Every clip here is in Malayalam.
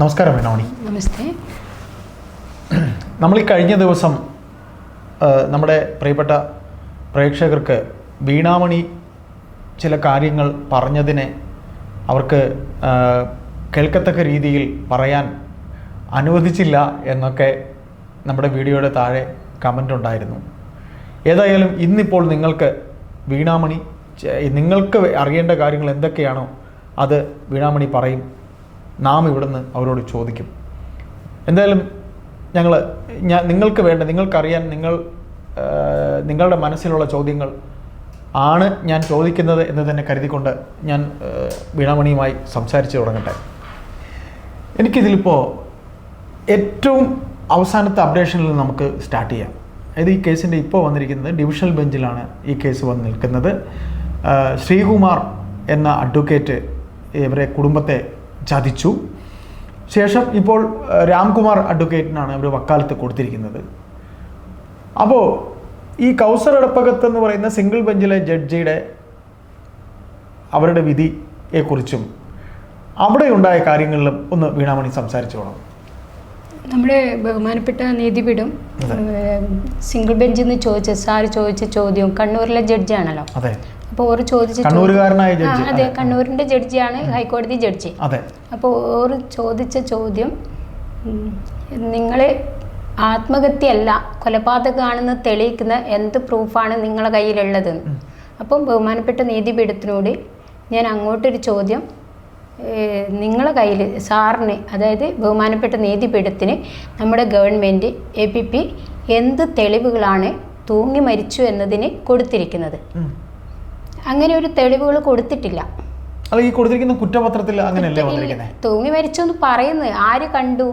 നമസ്കാരം വേണമണി നമസ്തേ. നമ്മൾ ഈ കഴിഞ്ഞ ദിവസം നമ്മുടെ പ്രിയപ്പെട്ട പ്രേക്ഷകർക്ക് വീണാമണി ചില കാര്യങ്ങൾ പറഞ്ഞതിനെ അവർക്ക് കേൾക്കത്തക്ക രീതിയിൽ പറയാൻ അനുവദിച്ചില്ല എന്നൊക്കെ നമ്മുടെ വീഡിയോയുടെ താഴെ കമന്റ് ഉണ്ടായിരുന്നു. ഏതായാലും ഇന്നിപ്പോൾ നിങ്ങൾക്ക് വീണാമണി നിങ്ങൾക്ക് അറിയേണ്ട കാര്യങ്ങൾ എന്തൊക്കെയാണോ അത് വീണാമണി പറയും. നാം ഇവിടുന്ന് അവരോട് ചോദിക്കും. എന്തായാലും ഞങ്ങൾ ഞാൻ നിങ്ങൾക്ക് വേണ്ട നിങ്ങൾക്കറിയാൻ നിങ്ങൾ നിങ്ങളുടെ മനസ്സിലുള്ള ചോദ്യങ്ങൾ ആണ് ഞാൻ ചോദിക്കുന്നത് എന്ന് തന്നെ കരുതിക്കൊണ്ട് ഞാൻ വീണാമണിയുമായി സംസാരിച്ച് തുടങ്ങട്ടെ. എനിക്കിതിലിപ്പോൾ ഏറ്റവും അവസാനത്തെ അപ്ഡേഷനിൽ നമുക്ക് സ്റ്റാർട്ട് ചെയ്യാം. അതായത് ഈ കേസിന്റെ ഇപ്പോൾ വന്നിരിക്കുന്നത് ഡിവിഷണൽ ബെഞ്ചിലാണ് ഈ കേസ് വന്ന് നിൽക്കുന്നത്. ശ്രീകുമാർ എന്ന അഡ്വക്കേറ്റ് ഇവരെ കുടുംബത്തെ ചതിച്ചു. ശേഷം ഇപ്പോൾ രാംകുമാർ അഡ്വക്കേറ്റിനാണ് അവർ വക്കാലത്ത് കൊടുത്തിരിക്കുന്നത്. അപ്പോൾ ഈ കൗസർ അടപ്പകത്ത് എന്ന് പറയുന്ന സിംഗിൾ ബെഞ്ചിലെ ജഡ്ജിയുടെ അവരുടെ വിധിയെക്കുറിച്ചും അവിടെ ഉണ്ടായ കാര്യങ്ങളിലും ഒന്ന് വീണാമണി സംസാരിച്ചോളാം നമ്മുടെ ബഹുമാനപ്പെട്ട നീതിപീഠം സിംഗിൾ ബെഞ്ചിൽ നിന്ന് ചോദിച്ച സാറ് ചോദിച്ച ചോദ്യം കണ്ണൂരിലെ ജഡ്ജിയാണല്ലോ അപ്പോൾ ഓർ ചോദിച്ച അതെ കണ്ണൂരിന്റെ ജഡ്ജിയാണ് ഹൈക്കോടതി ജഡ്ജി അപ്പോൾ ഓർ ചോദിച്ച ചോദ്യം നിങ്ങളെ ആത്മഹത്യയല്ല കൊലപാതകമാണെന്ന് തെളിയിക്കുന്ന എന്ത് പ്രൂഫാണ് നിങ്ങളെ കയ്യിലുള്ളത്? അപ്പം ബഹുമാനപ്പെട്ട നീതിപീഠത്തിനോട് ഞാൻ അങ്ങോട്ടൊരു ചോദ്യം നിങ്ങളെ കയ്യിൽ സാറിന് അതായത് ബഹുമാനപ്പെട്ട നീതിപീഠത്തിന് നമ്മുടെ ഗവൺമെന്റ് എ പി പി എന്ത് തെളിവുകളാണ് തൂങ്ങി മരിച്ചു എന്നതിന് കൊടുത്തിരിക്കുന്നത്. അങ്ങനെ ഒരു തെളിവുകൾ കൊടുത്തിട്ടില്ല. അല്ല ഈ കൊടുത്തിരിക്കുന്ന കുറ്റപത്രത്തിൽ അങ്ങനെയല്ലേ തൂങ്ങി മരിച്ചു എന്ന് പറയുന്നത് ആര് കണ്ടു?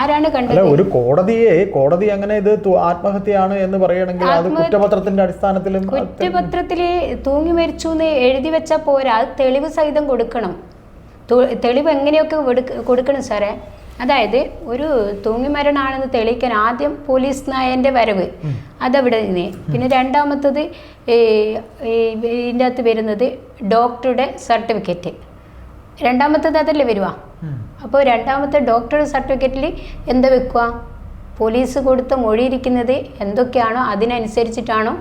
ആരാണ് കണ്ടത്? ഒരു കോടതിയെ കോടതി അങ്ങനെ ഇത് ആത്മഹത്യയാണ് എന്ന് പറയുകയാണെങ്കിൽ അത് കുറ്റപത്രത്തിന്റെ അടിസ്ഥാനത്തിലും കുറ്റപത്രത്തിൽ തൂങ്ങി മരിച്ചു എന്ന് എഴുതി വെച്ചാൽ പോരാ. അത് തെളിവ് സഹിതം കൊടുക്കണം. തെളിവ് എങ്ങനെയൊക്കെ കൊടുക്കണം സാറേ? അതായത് ഒരു തൂങ്ങി മരണാണെന്ന് തെളിയിക്കാൻ ആദ്യം പോലീസ് നായന്റെ വരവ്. അതവിടെ നിന്ന്. പിന്നെ രണ്ടാമത്തത് ഇതിന്റെ അകത്ത് വരുന്നത് ഡോക്ടറുടെ സർട്ടിഫിക്കറ്റ്. രണ്ടാമത്തത് അതല്ലേ വരുവാ? അപ്പോൾ രണ്ടാമത്തെ ഡോക്ടർ സർട്ടിഫിക്കറ്റിൽ എന്താ വെക്കുക പോലീസ് കൊടുത്ത മൊഴിയിരിക്കുന്നത് എന്തൊക്കെയാണോ അതിനനുസരിച്ചിട്ടാണോ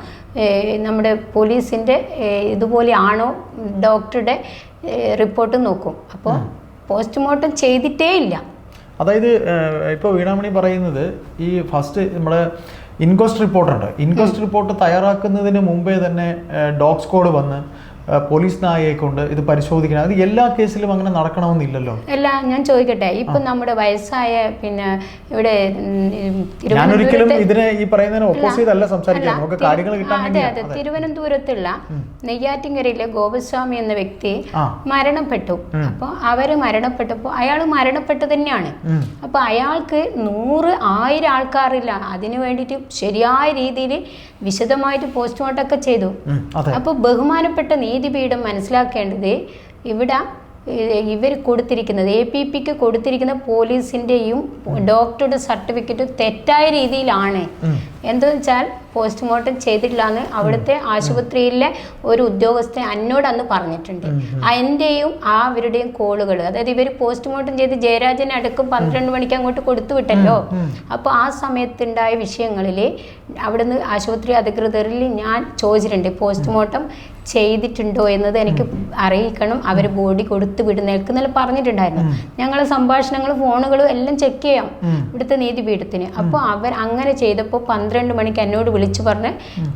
നമ്മുടെ പോലീസിന്റെ ഇതുപോലെ ആണോ ഡോക്ടറുടെ റിപ്പോർട്ട് നോക്കും. അപ്പോൾ പോസ്റ്റ്മോർട്ടം ചെയ്തിട്ടേ ഇല്ല. അതായത് ഇപ്പോൾ വീണാമണി പറയുന്നത് ഈ ഫസ്റ്റ് നമ്മുടെ ഇൻകോസ്റ്റ് റിപ്പോർട്ടുണ്ട് ഇൻകോസ്റ്റ് റിപ്പോർട്ട് തയ്യാറാക്കുന്നതിന് മുമ്പേ തന്നെ ഡോഗ് സ്ക്വാഡ് വന്ന് പോലീസ് നായയെ കൊണ്ട് ഇത് പരിശോധിക്കണം. അത് എല്ലാ കേസിലും അങ്ങനെ നടക്കണമെന്നില്ലല്ലോ? അല്ല ഞാൻ ചോദിക്കട്ടെ? ഇപ്പൊ നമ്മുടെ വയസ്സായ പിന്നെ ഇവിടെ ഞാനൊരിക്കലും ഇതിനെ ഈ പറയുന്നതിന് ഒപ്പോസ് ചെയ്തല്ല അല്ല, സംസാരിക്കാം നമുക്ക് കാര്യങ്ങൾ കിട്ടാൻ അതെ അതെ. തിരുവനന്തപുരത്തുള്ള നെയ്യാറ്റിൻകരയിലെ ഗോപസ്വാമി എന്ന വ്യക്തി മരണപ്പെട്ടു. അപ്പോൾ അവർ മരണപ്പെട്ടപ്പോൾ അയാൾ മരണപ്പെട്ടു തന്നെയാണ്. അപ്പൊ അയാൾക്ക് നൂറ് ആയിരം ആൾക്കാരില്ല. അതിനു വേണ്ടിയിട്ട് ശരിയായ രീതിയിൽ വിശദമായിട്ട് പോസ്റ്റ്മോർട്ടം ഒക്കെ ചെയ്തു. അപ്പൊ ബഹുമാനപ്പെട്ട അപ്പോൾ ബഹുമാനപ്പെട്ട നീതിപീഠം മനസ്സിലാക്കേണ്ടത് ഇവിടെ ഇവർ കൊടുത്തിരിക്കുന്നത് എ പി പിക്ക് കൊടുത്തിരിക്കുന്ന പോലീസിന്റെയും ഡോക്ടറുടെ സർട്ടിഫിക്കറ്റ് തെറ്റായ രീതിയിലാണ്. എന്താന്ന് വെച്ചാൽ പോസ്റ്റ്മോർട്ടം ചെയ്തിട്ടില്ല എന്ന് അവിടുത്തെ ആശുപത്രിയിലെ ഒരു ഉദ്യോഗസ്ഥൻ എന്നോട് അന്ന് പറഞ്ഞിട്ടുണ്ട്. എന്റെയും ആ അവരുടെയും കോളുകൾ അതായത് ഇവർ പോസ്റ്റ്മോർട്ടം ചെയ്ത് ജയരാജനെ അടക്കം പന്ത്രണ്ട് മണിക്ക് അങ്ങോട്ട് കൊടുത്തു വിട്ടല്ലോ. അപ്പോൾ ആ സമയത്തുണ്ടായ വിഷയങ്ങളിൽ അവിടുന്ന് ആശുപത്രി അധികൃതരിൽ ഞാൻ ചോദിച്ചിട്ടുണ്ട് പോസ്റ്റ്മോർട്ടം ചെയ്തിട്ടുണ്ടോ എന്നത് എനിക്ക് അറിയിക്കണം അവർ ബോഡി കൊടുത്തു വിടുന്നേൽക്ക് എന്നല്ല പറഞ്ഞിട്ടുണ്ടായിരുന്നു. ഞങ്ങളെ സംഭാഷണങ്ങൾ ഫോണുകളും എല്ലാം ചെക്ക് ചെയ്യാം. ഇവിടുത്തെ നീതിപീഠത്തിന്. അപ്പോൾ അവർ അങ്ങനെ ചെയ്തപ്പോൾ പന്ത്രണ്ട് മണിക്ക് എന്നോട് വിളിച്ചു പറഞ്ഞ്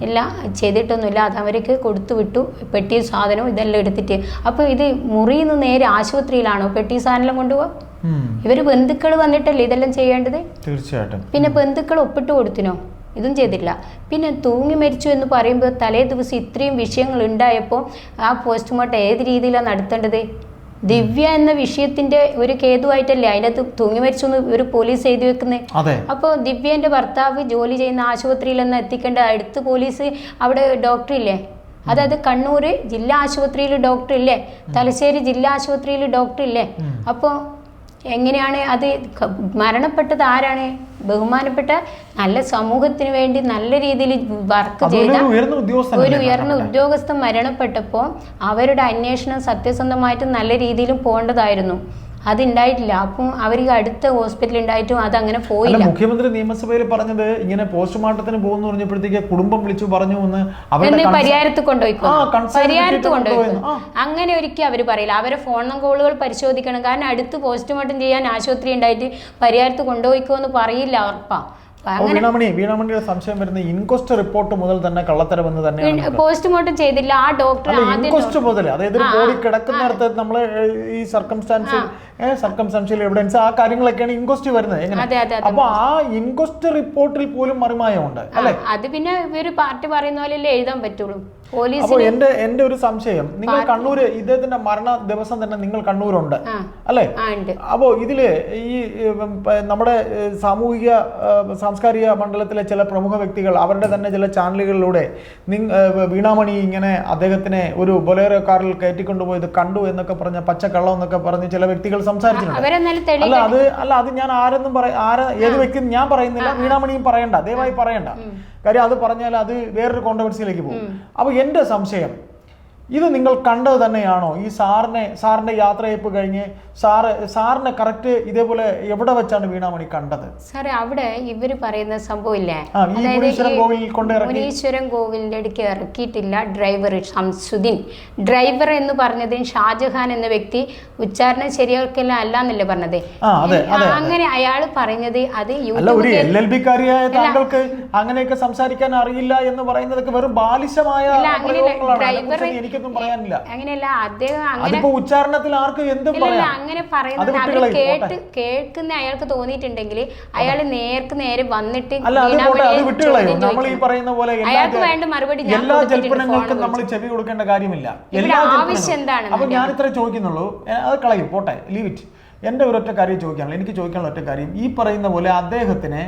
ഇല്ല ചെയ്തിട്ടൊന്നുമില്ല അത് അവർക്ക് കൊടുത്തു വിട്ടു പെട്ടി സാധനവും ഇതെല്ലാം എടുത്തിട്ട്. അപ്പോൾ ഇത് മുറിയിൽ നിന്ന് നേരെ ആശുപത്രിയിലാണോ പെട്ടി സാധനം കൊണ്ടുപോകാം ഇവർ ബന്ധുക്കൾ വന്നിട്ടല്ലേ ഇതെല്ലാം ചെയ്യേണ്ടത്? തീർച്ചയായിട്ടും. പിന്നെ ബന്ധുക്കൾ ഒപ്പിട്ട് കൊടുത്തിനോ? ഇതും ചെയ്തില്ല പിന്നെ തൂങ്ങി മരിച്ചു എന്ന് പറയുമ്പോൾ തലേ ദിവസം ഇത്രയും വിഷയങ്ങൾ ഉണ്ടായപ്പോൾ ആ പോസ്റ്റ്മോർട്ടം ഏത് രീതിയിലാണ് നടത്തേണ്ടത്? ദിവ്യ എന്ന വിഷയത്തിന്റെ ഒരു കേതുവായിട്ടല്ലേ? അതിനകത്ത് തൂങ്ങി മരിച്ചു ഒരു പോലീസ് എഴുതി വെക്കുന്നത് അപ്പൊ അപ്പോൾ ദിവ്യന്റെ ഭർത്താവ് ജോലി ചെയ്യുന്ന ആശുപത്രിയിൽ നിന്ന് എത്തിക്കേണ്ട അടുത്ത് പോലീസ് അവിടെ ഡോക്ടർ ഇല്ലേ? അതായത് കണ്ണൂർ ജില്ലാ ആശുപത്രിയിൽ ഡോക്ടർ ഇല്ലേ? തലശ്ശേരി ജില്ലാ ആശുപത്രിയിൽ ഡോക്ടർ ഇല്ലേ? അപ്പോൾ എങ്ങനെയാണ് അത് മരണപ്പെട്ടത് ആരാണ്? ബഹുമാനപ്പെട്ട നല്ല സമൂഹത്തിന് വേണ്ടി നല്ല രീതിയിൽ വർക്ക് ചെയ്ത ഒരു ഉയർന്ന ഉദ്യോഗസ്ഥൻ ഒരു ഉയർന്ന ഉദ്യോഗസ്ഥൻ മരണപ്പെട്ടപ്പോൾ അവരുടെ അന്വേഷണം സത്യസന്ധമായിട്ട് നല്ല രീതിയിലും പോകേണ്ടതായിരുന്നു. അത് ഉണ്ടായിട്ടില്ല അപ്പം അവർക്ക് അടുത്ത ഹോസ്പിറ്റലിൽ ഉണ്ടായിട്ടും അത് അങ്ങനെ പോയി പോയില്ല. മുഖ്യമന്ത്രി നിയമസഭയിൽ പറഞ്ഞത് ഇങ്ങനെ പോസ്റ്റ്മോർട്ടത്തിന് പോകുന്നു പറഞ്ഞപ്പോഴത്തേക്ക് കുടുംബം വിളിച്ചു പറഞ്ഞു എന്ന് അവരുടെ പരിഹാരത്ത് കൊണ്ടുപോയിക്കോ? പരിഹാരത്ത് കൊണ്ടുപോയിക്കോ? അങ്ങനെ ഒരിക്കലും അവർ പറയില്ല. അവരെ ഫോൺ കോളുകൾ പരിശോധിക്കണം. കാരണം അടുത്ത് പോസ്റ്റ്മോർട്ടം ചെയ്യാൻ ആശുപത്രി ഉണ്ടായിട്ട് പരിഹാരത്ത് കൊണ്ടുപോയിക്കോ എന്ന് പറയില്ല ഉറപ്പാ. വീണാമണി വീണാമണിയുടെ സംശയം വരുന്ന ഇൻക്വസ്റ്റ് റിപ്പോർട്ട് മുതൽ തന്നെ കള്ളത്തരമെന്ന് തന്നെയാണ് പോസ്റ്റ്മോർട്ടം ചെയ്തില്ല. ആ ഡോക്ടർ ഇൻക്വസ്റ്റ് മുതൽ അതായത് ബോഡി കിടക്കുന്നിടത്ത് നമ്മൾ ഈ സർക്കംസ്റ്റാൻസ് സർക്കംസ്റ്റാൻഷ്യൽ എവിഡൻസ് ആ കാര്യങ്ങളൊക്കെയാണ് ഇൻക്വസ്റ്റ് വരുന്നത് എങ്ങനെ? അപ്പൊ ആ ഇൻക്വസ്റ്റ് റിപ്പോർട്ടിൽ പോലും മറിമായമുണ്ട് അല്ലെ? അത് പിന്നെ ഇവർ പാർട്ടി പറയുന്ന പോലെ എഴുതാൻ പറ്റുള്ളൂ. അപ്പോൾ എന്റെ എന്റെ ഒരു സംശയം നിങ്ങൾ കണ്ണൂര് ഇദ്ദേഹത്തിന്റെ മരണ ദിവസം തന്നെ നിങ്ങൾ കണ്ണൂരുണ്ട് അല്ലേ? അപ്പോ ഇതിൽ ഈ നമ്മുടെ സാമൂഹിക സാംസ്കാരിക മണ്ഡലത്തിലെ ചില പ്രമുഖ വ്യക്തികൾ അവരുടെ തന്നെ ചില ചാനലുകളിലൂടെ വീണാമണി ഇങ്ങനെ അദ്ദേഹത്തിനെ ഒരു ബൊലേറോ കാറിൽ കയറ്റിക്കൊണ്ടുപോയത് കണ്ടു എന്നൊക്കെ പറഞ്ഞ പച്ചക്കള്ളം എന്നൊക്കെ പറഞ്ഞ് ചില വ്യക്തികൾ സംസാരിച്ചിട്ടുണ്ട്. അല്ല അത് അല്ല അത് ഞാൻ ആരെന്നും പറ ആര ഏത് വ്യക്തി ഞാൻ പറയുന്നില്ല. വീണാമണിയും പറയണ്ട. ദയവായി പറയണ്ട. കാര്യം അത് പറഞ്ഞാൽ അത് വേറൊരു കോൺട്രവേഴ്സിയിലേക്ക് പോകും. അപ്പൊ എന്റെ സംശയം ഇത് നിങ്ങൾ കണ്ടത് തന്നെയാണോ? ഈ സാറിനെ സാറിന്റെ യാത്രയപ്പ് കഴിഞ്ഞ് സാറ് സാറിനെ കറക്റ്റ് ഇതേപോലെ എവിടെ വെച്ചാണ് വീണാമണി കണ്ടത്? സാറേ അവിടെ ഇവർ പറയുന്ന സംഭവം ഇല്ലേ? ആ ഈ മുനീശ്വരൻ കോവിലിൽ കൊണ്ട് കോവിലിന്റെ അടുക്ക് ഇറക്കിയിട്ടില്ല ഡ്രൈവർ ഷംസുദ്ദീൻ. ഡ്രൈവർ എന്ന് പറഞ്ഞതിന് ഷാജഹാൻ എന്ന വ്യക്തി ഉച്ചാരണം ശരിയാക്കില്ല അല്ല എന്നല്ലേ പറഞ്ഞത് അങ്ങനെ അയാൾ പറഞ്ഞത് അത് ഒരു എൽ എൽ ബിക്കാരിയായ താങ്കൾക്ക് അങ്ങനെയൊക്കെ സംസാരിക്കാൻ അറിയില്ല എന്ന് പറയുന്നതൊക്കെ വെറും ബാലിശമായ ഡ്രൈവർ- എനിക്കൊന്നും പറയാനില്ല. അങ്ങനെയല്ല അദ്ദേഹം അങ്ങനെ അതിപ്പോ ഉച്ചാരണത്തിൽ ആർക്കും എന്തും ഇല്ലല്ല പറയാം. അങ്ങനെ അത് പറയുന്നത് വിട്ടുകളയും, കേട്ട് കേൾക്കുന്ന അയാൾക്ക് തോന്നിയിട്ടുണ്ടെങ്കിൽ അയാൾ നേർക്ക് നേരെ വന്നിട്ട് അല്ല അത് പോട്ടെ അത് വീണാമണിയെ വിട്ടുകളയും. ചോദ്യം നമ്മൾ ഈ. പറയുന്ന പോലെ എല്ലാ അയാൾക്ക് വേണ്ട മറുപടി ഞാൻ എല്ലാ കൊടുത്തിട്ടുണ്ട് ജൽപ്പനങ്ങൾക്കും നമ്മൾ ചെവി കൊടുക്കേണ്ട കാര്യമില്ല. എല്ലാ ആവശ്യം എന്താണ് എന്താണെന്ന് അപ്പൊ ഞാൻ ഇത്ര ചോദിക്കുന്നുള്ളൂ. ഏ, അത് കളയും പോട്ടെ ലീവ് ഇറ്റ് എന്റെ ഒരൊറ്റ കാര്യം ചോദിക്കാനുള്ളൂ എനിക്ക് ചോദിക്കാനുള്ള ഒറ്റ കാര്യം ഈ പറയുന്ന പോലെ അദ്ദേഹത്തിനെ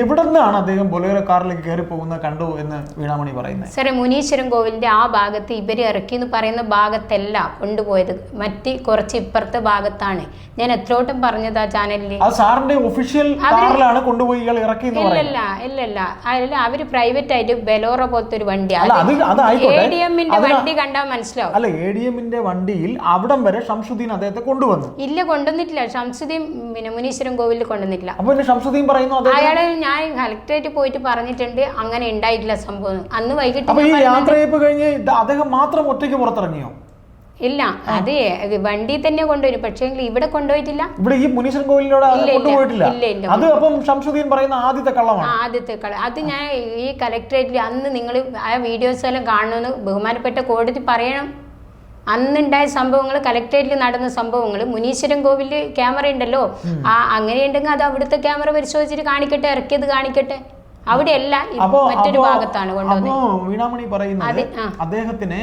എവിടെ നിന്നാണ് അദ്ദേഹം ബൊലേറോ കാറിലേക്ക് കയറി പോകുന്നത് കണ്ടു എന്ന് വീണാമണി പറയുന്നത്? സാറേ മുനീശ്വരൻ കോവിലിന്റെ ആ ഭാഗത്ത് ഇവർ ഇറക്കി എന്ന് പറയുന്ന ഭാഗത്തല്ല കൊണ്ടുപോയത്. മറ്റ് കുറച്ച് ഇപ്പുറത്തെ ഭാഗത്താണ്. ഞാൻ എത്രോട്ടം പറഞ്ഞത് ആ ചാനലിൽ ആ സാറിന്റെ ഒഫീഷ്യൽ കാറിലാണ് കൊണ്ടുപോയി ഇയാൾ ഇറക്കി ഇല്ലല്ല ഇല്ലല്ല. അല്ല അവർ പ്രൈവറ്റ് ആയിട്ട് ബെലോറ പോലത്തെ ഒരു വണ്ടി അല്ല, അത് അത് ആയിക്കോട്ടെ. എ ഡി എമ്മിന്റെ വണ്ടി കണ്ടാൽ മനസ്സിലാവും. അല്ല എ ഡി എമ്മിന്റെ വണ്ടിയിൽ അവിടം വരെ ഷംഷുദ്ദീൻ അദ്ദേഹത്തെ കൊണ്ടുവന്നു. ഇല്ല കൊണ്ടുവന്നിട്ടില്ല. ഷംസുദ്ദീൻ പിന്നെ മുനീശ്വരൻ കോവിലിൽ കൊണ്ടുവന്നിട്ടില്ല. ഷംസുദ്ദീൻ പറയുന്നു അയാളെ ഞാൻ കളക്ടറേറ്റ് പോയിട്ട് പറഞ്ഞിട്ടുണ്ട്. അങ്ങനെ ഉണ്ടായിട്ടില്ല സംഭവം. അന്ന് വൈകിട്ട് ഈ യാത്രയപ്പ് കഴിഞ്ഞ് അദ്ദേഹം മാത്രം ഒറ്റയ്ക്ക് പുറത്തിറങ്ങിയോ? ഇല്ല അത് വണ്ടി തന്നെ കൊണ്ടുവരും. പക്ഷേ ഇവിടെ കൊണ്ടുപോയിട്ടില്ല. ഇവിടെ ഈ മുനീശ്വരൻ. കൊണ്ടുപോയിട്ടില്ല. അത് അപ്പം ഷംസുദ്ദീൻ പറയുന്ന ആദ്യത്തെ കള്ളമാണ്. ആദ്യത്തെ കള അത് ഞാൻ ഈ കലക്ടറേറ്റിൽ അന്ന് നിങ്ങൾ ആ വീഡിയോസ് എല്ലാം കാണണമെന്ന് ബഹുമാനപ്പെട്ട കോടതി പറയണം. അന്നുണ്ടായ സംഭവങ്ങൾ കലക്ടറേറ്റിൽ നടന്ന സംഭവങ്ങൾ മുനീശ്വരൻ കോവിലിൽ ക്യാമറ ഉണ്ടല്ലോ. ആ അങ്ങനെയുണ്ടെങ്കിൽ അത് അവിടുത്തെ ക്യാമറ പരിശോധിച്ചിട്ട് കാണിക്കട്ടെ ഇറക്കിയത് കാണിക്കട്ടെ. അവിടെയല്ല മറ്റൊരു ഭാഗത്താണ് കൊണ്ടുവന്നത്. വീണാമണി പറയുന്നത് അദ്ദേഹത്തിനെ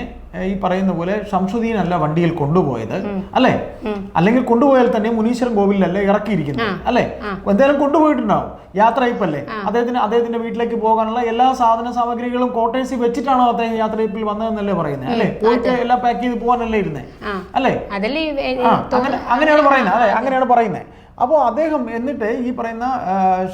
ഈ പറയുന്ന പോലെ ഷംസുദ്ദീൻ അല്ല വണ്ടിയിൽ കൊണ്ടുപോയത് അല്ലെ? അല്ലെങ്കിൽ കൊണ്ടുപോയാൽ തന്നെ മുനീശ്വരൻ കോവിലല്ലേ ഇറക്കിയിരിക്കുന്നത് അല്ലെ? എന്തായാലും കൊണ്ടുപോയിട്ടുണ്ടാവും യാത്രയപ്പല്ലേ? അദ്ദേഹത്തിന് അദ്ദേഹത്തിന്റെ വീട്ടിലേക്ക് പോകാനുള്ള എല്ലാ സാധന സാമഗ്രികളും കോട്ടേഴ്സിൽ വെച്ചിട്ടാണോ അദ്ദേഹം യാത്രയപ്പിൽ വന്നതെന്നല്ലേ പറയുന്നത് അല്ലെ? പോയിട്ട് എല്ലാം പാക്ക് ചെയ്ത് പോകാനല്ലേ ഇരുന്നേ അല്ലേ? അങ്ങനെയാണ് പറയുന്നത് അതെ അങ്ങനെയാണ് പറയുന്നത്. അപ്പോൾ അദ്ദേഹം എന്നിട്ട് ഈ പറയുന്ന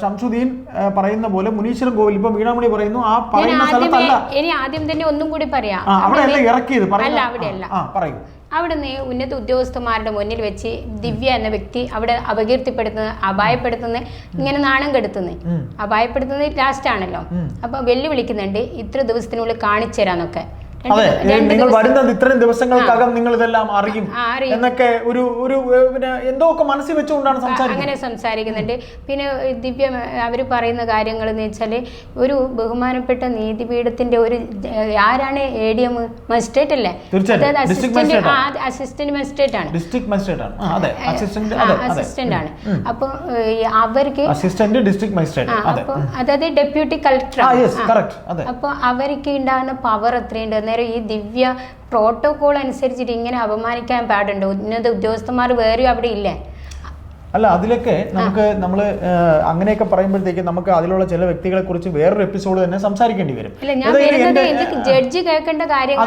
ശംസുദ്ദീൻ ഷംസുദ്ദീൻ പറയുന്ന പോലെ മുനീശ്വരൻ കോവിൽ ഇപ്പൊ വീണാമണി പറയുന്നു ആ പറയുന്ന സ്ഥലത്തല്ല. ഇനി ആദ്യം തന്നെ ഒന്നും കൂടി പറയാം. അവിടെ അല്ല ഇറക്കിയത്? അല്ല അവിടെ അവിടെയല്ല. ആ പറയൂ. അവിടുന്ന് ഉന്നത ഉദ്യോഗസ്ഥന്മാരുടെ മുന്നിൽ വെച്ച് ദിവ്യ എന്ന വ്യക്തി അവിടെ അപകീർത്തിപ്പെടുത്തുന്ന അപായപ്പെടുത്തുന്ന ഇങ്ങനെ നാണം കെടുത്തുന്നത് ഉം. അപായപ്പെടുത്തുന്നത് ലാസ്റ്റ് ആണല്ലോ. അപ്പൊ വെല്ലുവിളിക്കുന്നുണ്ട് ഇത്ര ദിവസത്തിനുള്ളിൽ കാണിച്ചു തരാന്നൊക്കെ അതെ നിങ്ങൾ വരുന്നത് ഇത്രയും ദിവസങ്ങൾക്കകം നിങ്ങൾ ഇതെല്ലാം അറിയും എന്നൊക്കെ ഒരു ഒരു പിന്നെ എന്തോ ഒക്കെ മനസ്സിൽ വെച്ചുകൊണ്ടാണ് സംസാരിക്കുന്നത്? അങ്ങനെ സംസാരിക്കുന്നുണ്ട്. പിന്നെ ദിവ്യ അവർ പറയുന്ന കാര്യങ്ങൾ എന്ന് വെച്ചാൽ ഒരു ബഹുമാനപ്പെട്ട നീതിപീഠത്തിന്റെ ഒരു ആരാണ് എ ഡി എം മജിസ്ട്രേറ്റ് അല്ലേ. അതായത് അസിസ്റ്റന്റ് അസിസ്റ്റന്റ് മജിസ്ട്രേറ്റ് ആണ്. ഡിസ്ട്രിക്ട് മജിസ്ട്രേറ്റ് ആണ്. അസിസ്റ്റന്റ് ആണ്. അപ്പൊ അവർക്ക് അസിസ്റ്റന്റ് ഡിസ്ട്രിക്ട് മജിസ്ട്രേറ്റ് അപ്പൊ അതായത് ഡെപ്യൂട്ടി കളക്ടർ അപ്പൊ അവർക്ക് ഉണ്ടാകുന്ന പവർ എത്രയുണ്ട് അന്നേരം ഈ ദിവ്യ പ്രോട്ടോകോൾ അനുസരിച്ചിട്ട് ഇങ്ങനെ അപമാനിക്കാൻ പാടുണ്ടോ. ഉന്നത ഉദ്യോഗസ്ഥന്മാർ വേറെ അവിടെ ഇല്ലേ? അല്ല അതിലൊക്കെ നമുക്ക് നമ്മൾ അങ്ങനെയൊക്കെ പറയുമ്പോഴത്തേക്ക് നമുക്ക് അതിലുള്ള ചില വ്യക്തികളെ കുറിച്ച് വേറൊരു എപ്പിസോഡ് തന്നെ സംസാരിക്കേണ്ടി വരും. ജഡ്ജി കേൾക്കേണ്ട കാര്യങ്ങൾ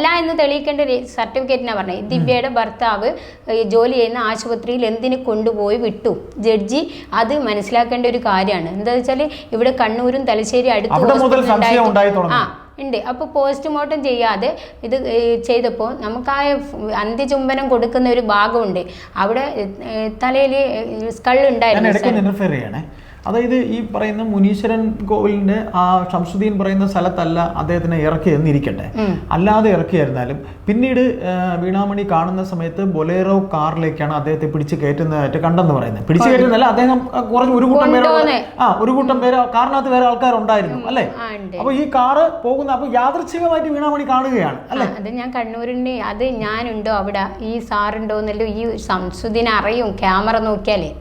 അല്ല എന്ന് തെളിയിക്കേണ്ട സർട്ടിഫിക്കറ്റിനാണ് പറഞ്ഞത്. ദിവ്യയുടെ ഭർത്താവ് ജോലി ചെയ്യുന്ന ആശുപത്രിയിൽ എന്തിനു കൊണ്ടുപോയി വിട്ടു? ജഡ്ജി അത് മനസ്സിലാക്കേണ്ട ഒരു കാര്യമാണ്. എന്താ വെച്ചാൽ ഇവിടെ കണ്ണൂരും തലശ്ശേരി അടുത്ത്. ആ ഉണ്ട്. അപ്പോൾ പോസ്റ്റ്മോർട്ടം ചെയ്യാതെ ഇത് ചെയ്തപ്പോൾ നമുക്ക് ആ അന്ത്യചുംബനം കൊടുക്കുന്ന ഒരു ഭാഗമുണ്ട്. അവിടെ തലയിൽ സ്കൾ ഉണ്ടായിരുന്നു അതായത് ഈ പറയുന്ന മുനീശ്വരൻ കോവിലിന്റെ ആ ഷംസുദ്ദീൻ പറയുന്ന സ്ഥലത്തല്ല അദ്ദേഹത്തിനെ ഇറക്കി എന്നിരിക്കട്ടെ. അല്ലാതെ ഇറക്കിയായിരുന്നാലും പിന്നീട് വീണാമണി കാണുന്ന സമയത്ത് ബൊലേറോ കാറിലേക്കാണ് അദ്ദേഹത്തെ പിടിച്ച് കയറ്റുന്നതായിട്ട് കണ്ടെന്ന് പറയുന്നത്. പിടിച്ചു കയറ്റുന്നല്ല അദ്ദേഹം കുറച്ച് ഒരു കൂട്ടം പേര് ആ ഒരു കൂട്ടം പേര് കാറിനകത്ത് വേറെ ആൾക്കാരുണ്ടായിരുന്നു അല്ലേ? അപ്പൊ ഈ കാറ് പോകുന്ന അപ്പൊ യാദൃച്ഛികമായിട്ട് വീണാമണി കാണുകയാണ് അല്ലെ? അത് ഞാൻ കണ്ണൂരിന്റെ അത് ഞാനുണ്ടോ അവിടെ? ഈ സാറുണ്ടോ എന്നല്ലോ ഈ സംസുദിനെ അറിയും ക്യാമറ നോക്കിയാലേ.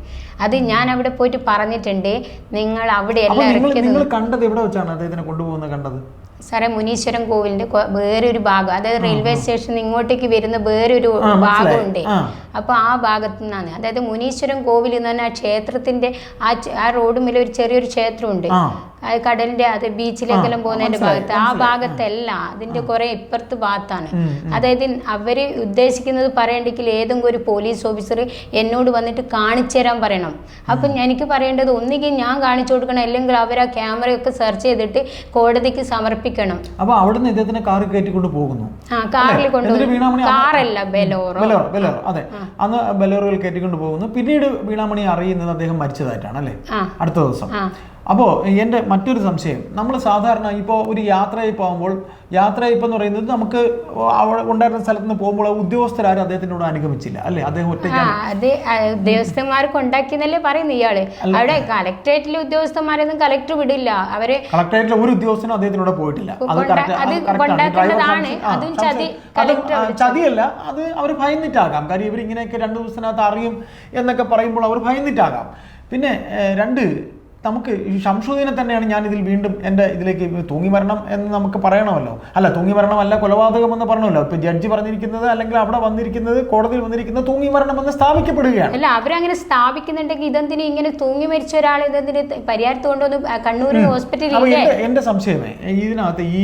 അത് ഞാൻ അവിടെ പോയിട്ട് പറഞ്ഞിട്ടുണ്ട്. നിങ്ങൾ അവിടെ എല്ലാം കണ്ടത് എവിടെ വെച്ചാണ് അദ്ദേഹത്തിനെ കൊണ്ടുപോകുന്നത് കണ്ടത്? സാറേ മുനീശ്വരം കോവിലിന്റെ വേറൊരു ഭാഗം. അതായത് റെയിൽവേ സ്റ്റേഷൻ ഇങ്ങോട്ടേക്ക് വരുന്ന വേറൊരു. ഭാഗമുണ്ട്. അപ്പോൾ ആ ഭാഗത്തു നിന്നാണ് അതായത് മുനീശ്വരം കോവിൽ എന്ന് പറഞ്ഞാൽ ആ ക്ഷേത്രത്തിന്റെ ആ ആ റോഡുമില്ല ഒരു ചെറിയൊരു ക്ഷേത്രമുണ്ട്. കടലിന്റെ അത് ബീച്ചിലേക്കെല്ലാം പോകുന്നതിന്റെ ഭാഗത്ത്. ആ ഭാഗത്തല്ല അതിന്റെ കുറെ ഇപ്പുറത്ത് ഭാഗത്താണ്. അതായത് അവർ ഉദ്ദേശിക്കുന്നത് പറയണ്ടെങ്കിൽ ഏതെങ്കിലും ഒരു പോലീസ് ഓഫീസർ എന്നോട് വന്നിട്ട് കാണിച്ചു തരാൻ പറയണം. അപ്പം എനിക്ക് പറയേണ്ടത് ഒന്നുകിൽ ഞാൻ കാണിച്ചു കൊടുക്കണം അല്ലെങ്കിൽ അവർ ആ ക്യാമറയൊക്കെ സെർച്ച് ചെയ്തിട്ട് കോടതിക്ക് സമർപ്പിക്കണം. അപ്പൊ അവിടുന്ന് ഇദ്ദേഹത്തിന് കാറിൽ കയറ്റിക്കൊണ്ട് പോകുന്നു. ആ കാറിൽ അന്ന് കാറല്ല ബലേറോ. അതെ. അന്ന് ബലേറുകൾ കയറ്റിക്കൊണ്ട് പോകുന്നു. പിന്നീട് വീണാമണി അറിയുന്നത് അദ്ദേഹം മരിച്ചതായിട്ടാണ് അല്ലേ? അടുത്ത ദിവസം. അപ്പോൾ എന്റെ മറ്റൊരു സംശയം. നമ്മൾ സാധാരണ ഇപ്പോൾ ഒരു യാത്രയിൽ പോകുമ്പോൾ യാത്രയയപ്പ് എന്ന് പറയുന്നത് നമുക്ക് അവിടെ ഉണ്ടായിരുന്ന സ്ഥലത്ത് നിന്ന് പോകുമ്പോൾ ഉദ്യോഗസ്ഥരാരും അദ്ദേഹത്തിനോട് അനുഗമിച്ചില്ല. അല്ലേ? അദ്ദേഹം ഒറ്റയ്ക്കാണ്. അത് ആ, ഉദ്യോഗസ്ഥന്മാർക്ക് ഉണ്ടാക്കിയെന്നല്ലേ പറയുന്നു ഇയാൾ. അവിടെ കളക്ടറേറ്റിലെ ഉദ്യോഗസ്ഥന്മാരൊന്നും കളക്ടർ വിടില്ല. അവർ കളക്ടറേറ്റിലെ ഒരു ഉദ്യോഗസ്ഥനും അദ്ദേഹത്തിനോട് പോയിട്ടില്ല. അത്. ചതിയല്ല. അത് അവർ ഭയന്നിട്ടാകാം. കാര്യം ഇവരിങ്ങനെയൊക്കെ രണ്ട് ദിവസത്തിനകത്ത് അറിയും എന്നൊക്കെ പറയുമ്പോൾ അവർ ഭയന്നിട്ടാകാം. പിന്നെ രണ്ട് നമുക്ക് ഈ തന്നെയാണ് ഞാൻ ഇതിൽ വീണ്ടും എന്റെ ഇതിലേക്ക് തൂങ്ങി മരണം എന്ന് നമുക്ക് പറയണമല്ലോ. അല്ല തൂങ്ങി മരണമല്ല കൊലപാതകം എന്ന് പറഞ്ഞല്ലോ. ഇപ്പൊ ജഡ്ജി പറഞ്ഞിരിക്കുന്നത് അല്ലെങ്കിൽ അവിടെ വന്നിരിക്കുന്നത് കോടതിയിൽ വന്നിരിക്കുന്നത് തൂങ്ങി മരണം എന്ന് സ്ഥാപിക്കപ്പെടുകയാണ്. അല്ല അവരങ്ങനെ സ്ഥാപിക്കുന്നുണ്ടെങ്കിൽ ഇതെന്തിന് ഇങ്ങനെ തൂങ്ങി മരിച്ച ഒരാൾ ഇതെന്തിന് പരിഹാരത്ത് കൊണ്ടുവന്ന് കണ്ണൂർ ഹോസ്പിറ്റലിൽ എന്റെ സംശയമേ ഇതിനകത്ത് ഈ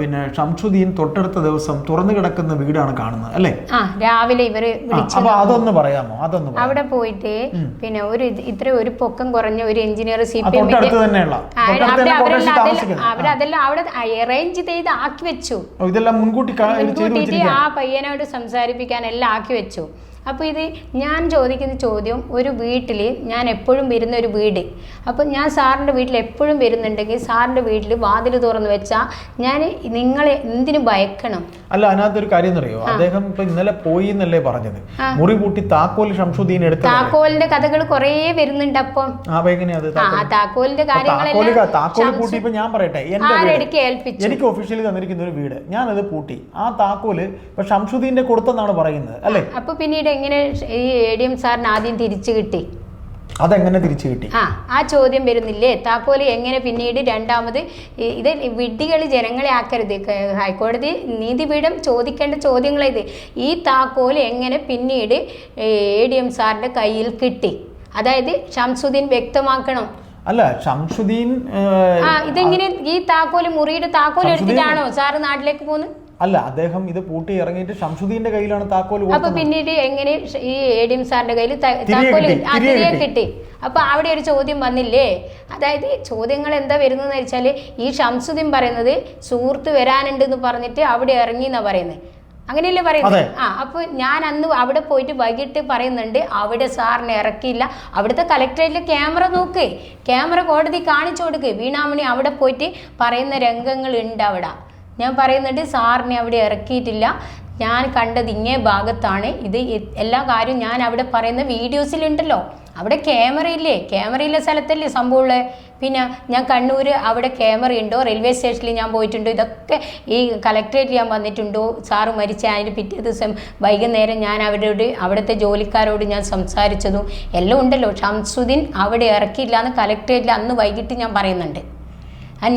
പിന്നെ ഷംഷുദ്ദീൻ തൊട്ടടുത്ത ദിവസം തുറന്നു കിടക്കുന്ന വീടാണ് കാണുന്നത് അല്ലേ? രാവിലെ ഇവർ അതൊന്ന് പറയാമോ? അതൊന്ന് അവിടെ പോയിട്ട് പിന്നെ ഒരു ഇത്ര ഒരു പൊക്കം കുറഞ്ഞ ഒരു എഞ്ചിനീയർ സി പി എമ്മിന്റെ അവരതെല്ലാം അവിടെ അറേഞ്ച് ചെയ്ത് ആക്കി വെച്ചു. മുൻകൂട്ടി ആ പയ്യനോട് സംസാരിപ്പിക്കാൻ എല്ലാം ആക്കി വെച്ചു. അപ്പോൾ ഇത് ഞാൻ ചോദിക്കുന്ന ചോദ്യം ഒരു വീട്ടിൽ ഞാൻ എപ്പോഴും വരുന്ന ഒരു വീട്. അപ്പോൾ ഞാൻ സാറിന്റെ വീട്ടിൽ എപ്പോഴും വരുന്നുണ്ടെങ്കിൽ സാറിന്റെ വീട്ടിൽ വാതിൽ തുറന്നു വെച്ചാൽ ഞാൻ നിങ്ങളെ എന്തിനു ഭയക്കണം? അല്ല അതിനകത്തൊരു കാര്യം എന്നറിയോ? അദ്ദേഹം ഇപ്പൊ ഇന്നലെ പോയി എന്നല്ലേ പറഞ്ഞത്? മുറി കൂട്ടി താക്കോൽ ഷംഷുദ്ദീൻ എടുത്ത താക്കോലിന്റെ കഥകൾ കുറേ വരുന്നുണ്ട് അപ്പം. താക്കോലിന്റെ താക്കോൽ കാര്യങ്ങളെല്ലാം താക്കോൽ പൂട്ടി ഇപ്പൊ ഞാൻ പറയട്ടെ എനിക്ക് ഒഫീഷ്യലി തന്നിരിക്കുന്ന ഒരു വീട്. ഞാൻ അത് പൂട്ടി. ആ താക്കോൽ ഇപ്പൊ ഷംഷുദ്ദീന്റെ കൊടുത്തെന്നാണ് പറയുന്നത് അല്ലേ? അപ്പൊ പിന്നീട് എങ്ങനെ ഈ എ ഡി എം സാറിന് ആദ്യം തിരിച്ചു കിട്ടി? അതെങ്ങനെ തിരിച്ചു കിട്ടി? ആ ആ ചോദ്യം വരുന്നില്ലേ? താക്കോൽ എങ്ങനെ പിന്നീട് രണ്ടാമത് ഇത് വിഡ്ഢികൾ ജനങ്ങളെ ആക്കരുത്. ഹൈക്കോടതി നീതിപീഠം ചോദിക്കേണ്ട ചോദ്യങ്ങളാ ഇത്. ഈ താക്കോൽ എങ്ങനെ പിന്നീട് എ ഡി എം സാറിന്റെ കയ്യിൽ കിട്ടി? അതായത് ഷംസുദ്ദീൻ വ്യക്തമാക്കണം. അല്ല ഷംസുദ്ദീൻ ഇതെങ്ങനെ ഈ താക്കോൽ മുറിയുടെ താക്കോൽ എടുത്തിട്ടാണോ സാറ് നാട്ടിലേക്ക് പോകുന്നത്? അല്ല അദ്ദേഹം ഇത് പൂട്ടി ഇറങ്ങിയിട്ട് ഷംസുദ്ദീന്റെ കയ്യിലാണ് താക്കോൽ അപ്പൊ പിന്നീട് എങ്ങനെ ഈ എ ഡി എം സാറിന്റെ കയ്യിൽ താക്കോൽ തിരികെ കിട്ടി, അപ്പൊ അവിടെ ഒരു ചോദ്യം വന്നില്ലേ? അതായത് ചോദ്യങ്ങൾ എന്താ വരുന്നതെന്ന് വെച്ചാൽ ഈ ഷംസുദ്ദീൻ പറയുന്നത് സുഹൃത്ത് വരാനുണ്ട് എന്ന് പറഞ്ഞിട്ട് അവിടെ ഇറങ്ങി എന്നാ പറയുന്നത് അങ്ങനെയല്ലേ പറയുന്നത്. ആ അപ്പൊ ഞാൻ അന്ന് അവിടെ പോയിട്ട് വൈകിട്ട് പറയുന്നുണ്ട് അവിടെ സാറിനെ ഇറക്കിയില്ല. അവിടുത്തെ കലക്ടറേറ്റിൽ ക്യാമറ നോക്ക്. ക്യാമറ കോടതി കാണിച്ചു കൊടുക്ക്. വീണാമണി അവിടെ പോയിട്ട് പറയുന്ന രംഗങ്ങൾ ഉണ്ട് അവിടെ. ഞാൻ പറയുന്നുണ്ട് സാറിനെ അവിടെ ഇറക്കിയിട്ടില്ല. ഞാൻ കണ്ടത് ഇങ്ങേ ഭാഗത്താണ്. ഇത് എല്ലാ കാര്യവും ഞാൻ അവിടെ പറയുന്ന വീഡിയോസിലുണ്ടല്ലോ അവിടെ ക്യാമറ ഇല്ലേ? ക്യാമറ ഇല്ല സ്ഥലത്തല്ലേ സംഭവമുള്ളത് പിന്നെ ഞാൻ കണ്ണൂർ അവിടെ ക്യാമറ ഉണ്ടോ? റെയിൽവേ സ്റ്റേഷനിൽ ഞാൻ പോയിട്ടുണ്ടോ? ഇതൊക്കെ ഈ കളക്ടറേറ്റിൽ ഞാൻ വന്നിട്ടുണ്ടോ? സാറ് മരിച്ച അതിന് പിറ്റേ ദിവസം വൈകുന്നേരം ഞാൻ അവരോട് അവിടുത്തെ ജോലിക്കാരോട് ഞാൻ സംസാരിച്ചതും എല്ലാം ഉണ്ടല്ലോ. ഷംസുദ്ദീൻ അവിടെ ഇറക്കിയില്ല എന്ന് കളക്ടറേറ്റിൽ അന്ന് വൈകിട്ട് ഞാൻ പറയുന്നുണ്ട്.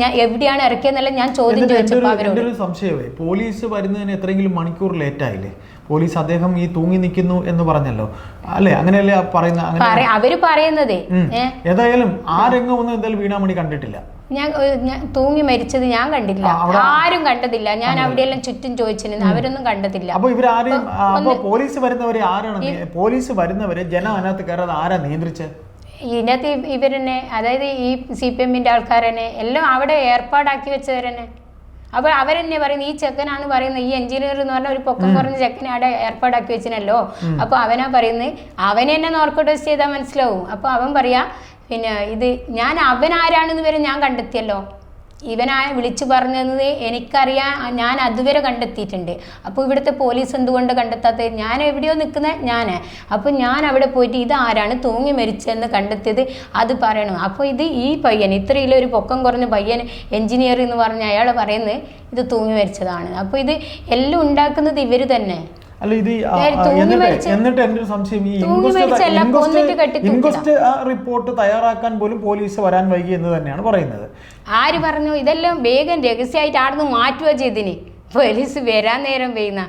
ഞാൻ എവിടെയാണ് ഇറക്കിയെന്നല്ല ഞാൻ ചോദ്യം ചോദിച്ചു ചോദിച്ചപ്പോൾ അവരോട്. സംശയമേ പോലീസ് വരുന്നതിന് എത്രയെങ്കിലും മണിക്കൂർ ലേറ്റ് ആയില്ലേ പോലീസ് അദ്ദേഹം ഈ തൂങ്ങി നിൽക്കുന്നു എന്ന് പറഞ്ഞല്ലോ. അല്ലെ? അങ്ങനെയല്ലേ പറയുന്ന അവർ പറയുന്നതേ. ഏതായാലും ആ രംഗം ഒന്നും എന്തായാലും വീണാമണി കണ്ടിട്ടില്ല. ഞാൻ തൂങ്ങി മരിച്ചത് ഞാൻ കണ്ടില്ല. ആരും കണ്ടതില്ല. ഞാൻ അവിടെയെല്ലാം ചുറ്റും ചോദിച്ചിരുന്നു അവരൊന്നും കണ്ടതില്ല. അപ്പൊ പോലീസ് വരുന്നവരെ ആരാണ് പോലീസ് വരുന്നവരെ ജനം അതിനകത്ത് കയറാതെ ആരാ നിയന്ത്രിച്ചത് ഇതിനകത്ത് ഇവരെന്നെ അതായത് ഈ സി പി എമ്മിന്റെ ആൾക്കാരെന്നെ എല്ലാം അവിടെ ഏർപ്പാടാക്കി വെച്ചവരെന്നെ. അപ്പോൾ അവരെന്നെ പറയുന്നത് ഈ ചെക്കനാണ് പറയുന്നത് ഈ എഞ്ചിനീയർ എന്ന് പറഞ്ഞ ഒരു പൊക്കം കുറഞ്ഞ ചെക്കനെ അവിടെ ഏർപ്പാടാക്കി വെച്ചിനല്ലോ. അപ്പോൾ അവനാ പറയുന്നത് അവനെ തന്നെ നോർക്കോ ടെസ്റ്റ് ചെയ്താൽ മനസ്സിലാവും. അപ്പോൾ അവൻ പറയാ പിന്നെ ഇത് ഞാൻ അവൻ ആരാണെന്ന് വരെ ഞാൻ കണ്ടെത്തിയല്ലോ. ഇവനായ വിളിച്ചു പറഞ്ഞത് എനിക്കറിയാൻ ഞാൻ അതുവരെ കണ്ടെത്തിയിട്ടുണ്ട്. അപ്പോൾ ഇവിടുത്തെ പോലീസ് എന്തുകൊണ്ട് കണ്ടെത്താത്തത്? ഞാൻ എവിടെയോ നിൽക്കുന്ന ഞാൻ അപ്പോൾ ഞാൻ അവിടെ പോയിട്ട് ഇത് ആരാണ് തൂങ്ങി മരിച്ചതെന്ന് കണ്ടെത്തിയത് അത് പറയണം. അപ്പോൾ ഇത് ഈ പയ്യൻ ഇത്രയിലെ ഒരു പൊക്കം കുറഞ്ഞ പയ്യൻ എഞ്ചിനീയർ എന്ന് പറഞ്ഞ അയാൾ പറയുന്നത് ഇത് തൂങ്ങി മരിച്ചതാണ്. അപ്പോൾ ഇത് എല്ലാം ഉണ്ടാക്കുന്നത് ഇവർ തന്നെ. അല്ല ഇത് എന്നിട്ട് എന്റെ എന്നിട്ട് എന്റെ ഒരു സംശയം ഈ ഇൻകസ്റ്റ്. ഇൻക്വസ്റ്റ് റിപ്പോർട്ട് തയ്യാറാക്കാൻ പോലും പോലീസ് വരാൻ വൈകി എന്ന് തന്നെയാണ് പറയുന്നത്. ആര് പറഞ്ഞു? ഇതെല്ലാം വേഗം രഹസ്യമായിട്ട് ആടുന്ന് മാറ്റുക ചെയ്തിന്. പോലീസ് വരാൻ നേരം പെയ്യുന്ന.